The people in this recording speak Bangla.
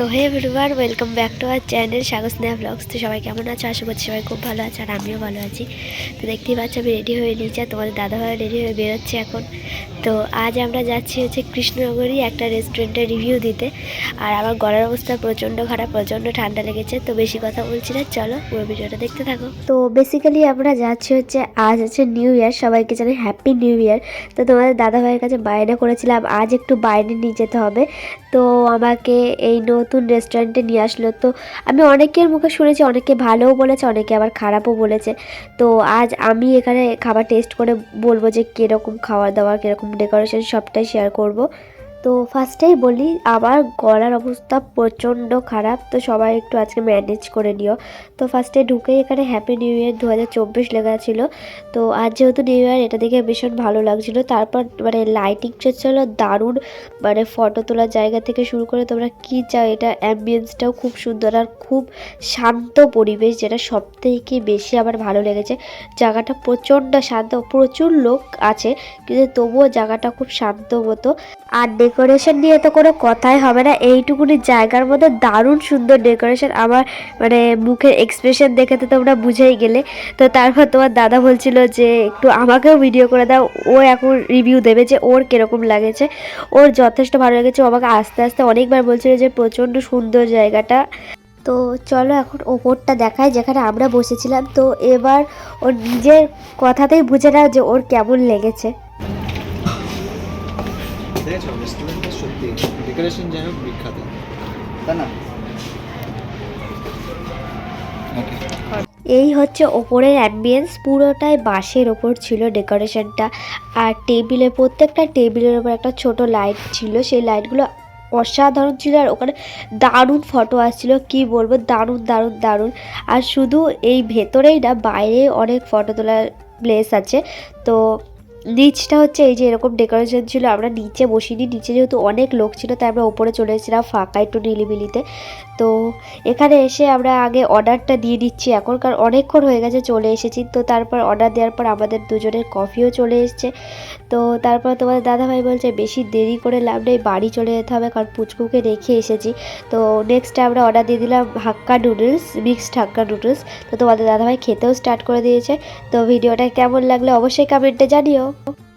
তো hey everyone welcome back to our channel Sagar Sneha vlogs তো সবাই কেমন আছো? আশা করছি সবাই খুব ভালো আছে আর আমিও ভালো আছি। তো দেখতেই পাচ্ছ, আমি রেডি হয়ে নিয়েছি আর তোমাদের দাদাভাই রেডি হয়ে বেরোচ্ছে এখন। তো আজ আমরা যাচ্ছি হচ্ছে কৃষ্ণনগরী একটা রেস্টুরেন্টের রিভিউ দিতে। আর আমার গলার অবস্থা প্রচণ্ড খারাপ, প্রচণ্ড ঠান্ডা লেগেছে, তো বেশি কথা বলছি না, চলো পুরো ভিডিওটা দেখতে থাকো। তো বেসিক্যালি আমরা যাচ্ছি হচ্ছে, আজ হচ্ছে নিউ ইয়ার সবাইকে জানাই হ্যাপি নিউ ইয়ার তো তোমাদের দাদাভাইয়ের কাছে বাইরে করেছিলাম, আজ একটু বাইরে নিয়ে যেতে হবে। তো আমাকে এই নতুন রেস্টুরেন্টে নিয়ে আসলো। তো আমি অনেকের মুখে শুনেছি, অনেকে ভালোও বলেছে, অনেকে আবার খারাপও বলেছে। তো আজ আমি এখানে খাবার টেস্ট করে বলব যে কীরকম খাওয়া দাওয়া কীরকম ডেকোরেশন সবটাই শেয়ার করব। তো ফার্স্টেই বলি, আমার গলার অবস্থা প্রচণ্ড খারাপ, তো সবাই একটু আজকে ম্যানেজ করে নিও। তো ফার্স্টে ঢুকে এখানে হ্যাপি নিউ ইয়ার দু হাজার চব্বিশ লেখা ছিল। তো আজ যেহেতু নিউ ইয়ার এটা দেখে ভীষণ ভালো লাগছিল। তারপর মানে লাইটিংটা ছিল দারুণ। মানে ফটো তোলার জায়গা থেকে শুরু করে তোমরা কি চাও, এটা অ্যাম্বিয়েন্সটাও খুব সুন্দর আর খুব শান্ত পরিবেশ, যেটা সব থেকে বেশি আমার ভালো লেগেছে। জায়গাটা প্রচণ্ড শান্ত, প্রচুর লোক আছে, কিন্তু তবুও জায়গাটা খুব শান্ত মতো আর ডেকোরেশন নিয়ে তো কোনো কথাই হবে না। এইটুকুনি জায়গার মধ্যে দারুণ সুন্দর ডেকোরেশন আমার মানে মুখের এক্সপ্রেশন দেখে তো তোমরা বুঝেই গেলে। তো তারপর তোমার দাদা বলছিল যে, একটু আমাকেও ভিডিও করে দাও। ও এখন রিভিউ দেবে যে ওর কীরকম লাগেছে। ওর যথেষ্ট ভালো লেগেছে। আমাকে আস্তে আস্তে অনেকবার বলছিল যে, প্রচণ্ড সুন্দর জায়গাটা। তো চলো এখন ওপরটা দেখায় যেখানে আমরা বসেছিলাম। তো এবার ওর নিজের কথাতেই বুঝে নাও যে ওর কেমন লেগেছে। দেখেছ রেস্টুরেন্টটা সত্যি ডেকোরেশন বিখ্যাত। তাই না? এই হচ্ছে ওপরের অ্যাম্বিয়েন্স পুরোটাই বাঁশের ওপর ছিল ডেকোরেশনটা আর টেবিলের, প্রত্যেকটা টেবিলের ওপর একটা ছোট লাইট ছিল। সেই লাইটগুলো অসাধারণ ছিল আর ওখানে দারুণ ফটো আসছিল। কি বলব? দারুণ দারুণ দারুণ। আর শুধু এই ভেতরেই না, বাইরে অনেক ফটো তোলার প্লেস আছে। তো নিচটা হচ্ছে এই যে এরকম ডেকোরেশন ছিল, আমরা নিচে বসিনি, নিচে যেহেতু অনেক লোক ছিল, তাই আমরা ওপরে চলে এসেছিলাম ফাঁকা একটু নিলিবিলিতে তো এখানে এসে আমরা আগে অর্ডারটা দিয়ে দিচ্ছি এখন, কারণ অনেকক্ষণ হয়ে গেছে চলে এসেছি। তো তারপর অর্ডার দেওয়ার পর আমাদের দুজনের কফিও চলে এসছে। তো তারপর তোমাদের দাদাভাই বলছে, বেশি দেরি করে লাভ নেই, বাড়ি চলে যেতে হবে, কারণ পুচকুকে রেখে এসেছি। তো নেক্সট আমরা অর্ডার দিয়ে দিলাম hakka noodles mixed hakka noodles তো তোমাদের দাদাভাই খেতেও স্টার্ট করে দিয়েছে। তো ভিডিওটা কেমন লাগলে অবশ্যই কমেন্টে জানিও। あっ!